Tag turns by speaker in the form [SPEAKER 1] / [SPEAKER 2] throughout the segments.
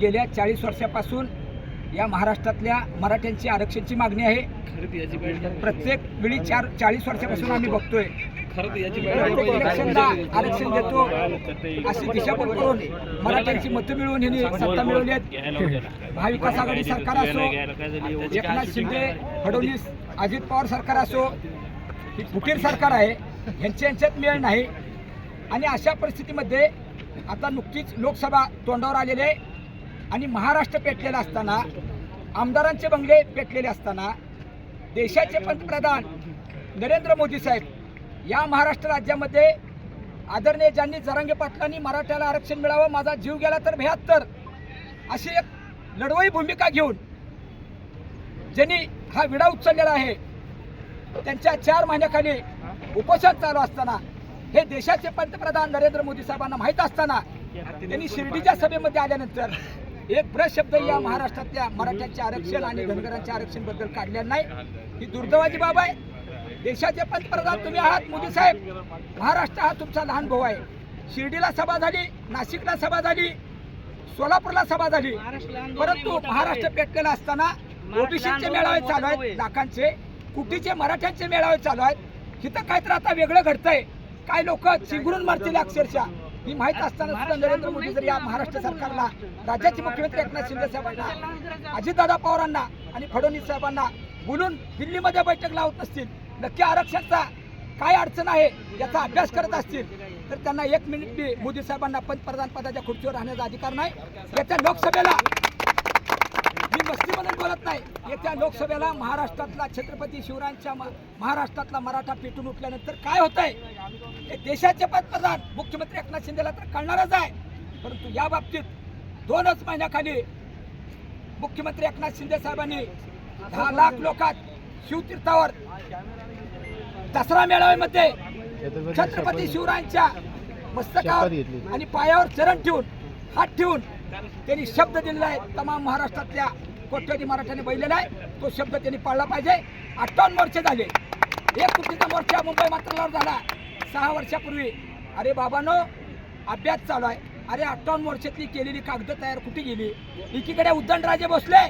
[SPEAKER 1] गेल्या चाळीस वर्षापासून या महाराष्ट्रातल्या मराठ्यांची आरक्षणची मागणी आहे. प्रत्येक वेळी चार चाळीस वर्षापासून आम्ही बघतोय. इलेक्शनला आरक्षण देतो. अशी दिशाभूल करून मराठ्यांची मतं मिळवून यांनी सत्ता मिळवली आहेत. महाविकास आघाडी सरकार असो एकनाथ शिंदे फडणवीस अजित पवार सरकार असो ही फुटीर सरकार आहे यांच्या यांच्यात मेळ नाही. आणि अशा परिस्थितीमध्ये आता नुकतीच लोकसभा तोंडावर आलेले आहे आणि महाराष्ट्र पेटलेला असताना आमदारांचे बंगले पेटलेले असताना देशाचे पंतप्रधान नरेंद्र मोदी साहेब या महाराष्ट्र राज्यामध्ये आदरणीय ज्यांनी जरांगे पाटलांनी मराठ्याला आरक्षण मिळावं माझा जीव गेला तर भ्याहत्तर अशी एक लढवई भूमिका घेऊन ज्यांनी हा विडा उचललेला आहे त्यांच्या चार महिन्याखाली उपोषण चालू असताना हे देशाचे पंतप्रधान नरेंद्र मोदी साहेबांना माहीत असताना त्यांनी शिर्डीच्या सभेमध्ये आल्यानंतर एक ब्रश शब्द या महाराष्ट्रातल्या मराठ्यांचे आरक्षण आणि धनगरांच्या आरक्षणबद्दल काढलेला नाही. ही दुर्दैवाची बाब आहे. देशाचे पंतप्रधान तुम्ही आहात मोदी साहेब. महाराष्ट्र हा तुमचा लहान भाऊ आहे. शिर्डीला सभा झाली नाशिकला सभा झाली सोलापूरला सभा झाली. परंतु महाराष्ट्र पेटलेला असताना ओबीसीचे मेळावे चालू आहेत लाखांचे. कुटीचे मराठ्यांचे मेळावे चालू आहेत. इथं काहीतरी आता वेगळं घडतंय. काय लोक चिंगरून मारतील अक्षरशः. ही माहीत असताना सुद्धा नरेंद्र मोदी जर या महाराष्ट्र सरकारला राज्याचे मुख्यमंत्री एकनाथ शिंदे साहेबांना अजितदादा पवारांना आणि फडणवीस साहेबांना बोलून दिल्लीमध्ये बैठक लावत नसतील नक्की आरक्षणाचा काय अडचण आहे याचा अभ्यास करत असतील. तर त्यांना एक मिनिट बी मोदी साहेबांना पंतप्रधान पदाच्या खुर्चीवर राहण्याचा अधिकार नाही. येत्या लोकसभेला मी मस्ती म्हणून बोलत नाही. येत्या लोकसभेला महाराष्ट्रातला छत्रपती शिवरायांच्या महाराष्ट्रातला मराठा पेटून उठल्यानंतर काय होत आहे हे देशाचे पंतप्रधान मुख्यमंत्री एकनाथ शिंदेला तर कळणारच आहे. परंतु या बाबतीत दोनच महिन्याखाली मुख्यमंत्री एकनाथ शिंदे साहेबांनी दहा लाख लोकात शिवतीर्थावर दसरा मेळाव्यामध्ये छत्रपती शिवरायांच्या मस्तकावर आणि पायावर चरण ठेवून हात ठेवून त्यांनी शब्द दिलेला आहे. तमाम महाराष्ट्रातल्या कोट्यवधी मराठ्याने बैलेला आहे. तो शब्द त्यांनी पाळला पाहिजे. अठ्ठावन्न मोर्चे झाले. एक कुटीचा मोर्चा मुंबई मात्रलावर झाला. सहा वर्षापूर्वी. अरे बाबानो अभ्यास चालू आहे. अरे अठ्ठावन्न वर्षातली केलेली कागद तयार कुठे गेली? एकीकडे उद्धणराजे बसले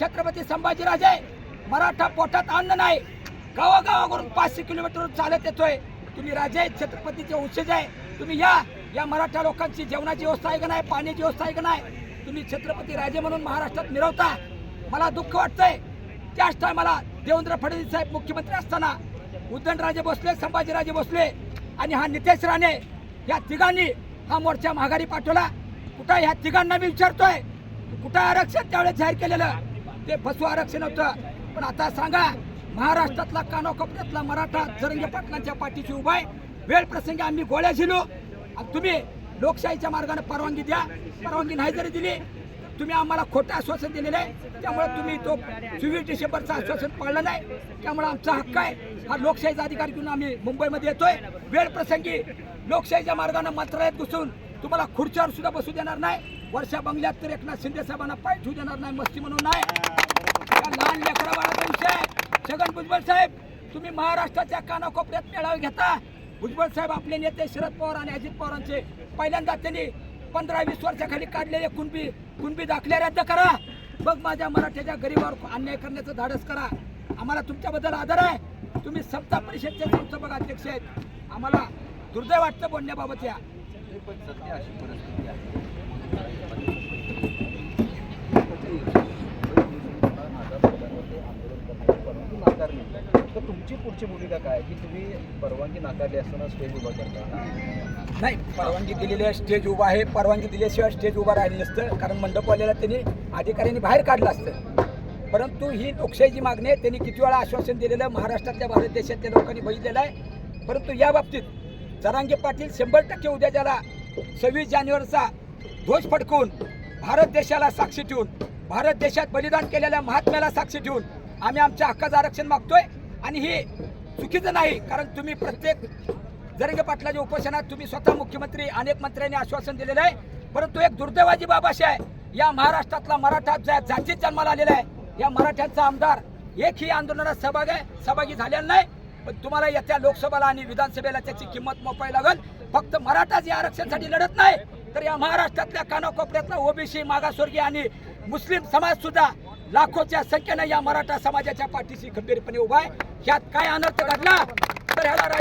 [SPEAKER 1] छत्रपती संभाजीराजे मराठा पोटात अन्न नाही. गावागावावरून पाचशे किलोमीटर चालत येतोय. तुम्ही राजे आहेत छत्रपतीचे वंशज आहे. तुम्ही या या मराठा लोकांची जेवणाची व्यवस्था आहे का नाही? पाण्याची व्यवस्था आहे का नाही? तुम्ही छत्रपती राजे म्हणून महाराष्ट्रात मिरवता. मला दुःख वाटतंय. त्याच टायमाला देवेंद्र फडणवीस साहेब मुख्यमंत्री असताना उद्धनराजे बसले संभाजीराजे बसले आणि हा नितेश राणे या तिघांनी हा मोर्चा माघारी पाठवला. कुठं ह्या तिघांना मी विचारतोय कुठं आरक्षण त्यावेळेस जाहीर केलेलं? ते फसवं आरक्षण होतं. पण आता सांगा महाराष्ट्रातला कानोकोपऱ्यातला मराठा जरंगे पाटलांच्या पाठीशी उभा आहे. वेळ प्रसंगी आम्ही गोळ्या झिलो. आणि तुम्ही लोकशाहीच्या मार्गाने परवानगी द्या. परवानगी नाही जरी दिली तुम्ही आम्हाला खोटं आश्वासन दिलेलं आहे. त्यामुळे तुम्ही तो चोवीस डिसेंबरचं आश्वासन पाळलं नाही. त्यामुळे आमचा हक्क आहे. हा लोकशाहीचा अधिकार घेऊन आम्ही मुंबईमध्ये येतोय. वेळ प्रसंगी लोकशाहीच्या मार्गानं मंत्रालयात घुसून तुम्हाला खुर्च्यावर सुद्धा बसू देणार नाही. वर्षा बंगल्यात तर एकनाथ शिंदे साहेबांना पाय ठेवू देणार नाही मस्ती म्हणून नाही. लहान लेकरा बाळाचा विषय छगन भुजबळ साहेब तुम्ही महाराष्ट्राच्या कानाकोपऱ्यात मेळावे घेता. भुजबळ साहेब आपले नेते शरद पवार आणि अजित पवारांचे पहिल्यांदा त्यांनी पंधरा वीस वर्षाखाली काढलेले कुणबी कुणबी दाखले रद्द करा. बघ माझ्या मराठ्याच्या गरीबावर अन्याय करण्याचं धाडस करा. आम्हाला तुमच्याबद्दल आदर आहे. तुम्ही समता परिषदचे संस्थापक अध्यक्ष आहेत. आम्हाला दुर्दैव वाटतं बोलण्याबाबत या.
[SPEAKER 2] तर तुमची पुढची भूमिका काय की तुम्ही परवानगी नाकारली असताना स्टेज उभा करता
[SPEAKER 1] नाही परवानगी दिलेली आहे स्टेज उभा आहे. परवानगी दिल्याशिवाय स्टेज उभा राहिलं नसतं. कारण मंडपवाल्याला त्यांनी अधिकाऱ्यांनी बाहेर काढलं असतं. परंतु ही लोकशाहीची मागणी आहे. त्यांनी किती वेळा आश्वासन दिलेलं आहे. महाराष्ट्रातल्या भारत देशातल्या लोकांनी बघितलेलं आहे. परंतु या बाबतीत जरांगे पाटील शंभर टक्के उद्या ज्याला सव्वीस जानेवारीचा ध्वज फडकून भारत देशाला साक्षी ठेवून भारत देशात बलिदान केलेल्या महात्म्याला साक्षी ठेवून आम्ही आमच्या हक्काचं आरक्षण मागतोय. आणि हे चुकीचं नाही कारण तुम्ही प्रत्येक जरंगे पाटलाच्या उपोषणात तुम्ही स्वतः मुख्यमंत्री अनेक मंत्र्यांनी आश्वासन दिलेलं आहे. परंतु एक दुर्दैवाची बाब अशी आहे या महाराष्ट्रातला मराठा ज्या जातीत जन्माला आलेला आहे या मराठ्यांचा आमदार एकही आंदोलनात सहभाग आहे सहभागी झालेला नाही. पण तुम्हाला येत्या लोकसभेला आणि विधानसभेला त्याची किंमत मोपावी लागेल. फक्त मराठाच या आरक्षणासाठी लढत नाही तर या महाराष्ट्रातल्या कानाकोपऱ्यातला ओबीसी मागासवर्गीय आणि मुस्लिम समाज सुद्धा लाखोच्या संख्येनं या मराठा समाजाच्या पाठीशी खंबीरपणे उभा आहे. ह्यात काय अनर्थ घडला? तर ह्याला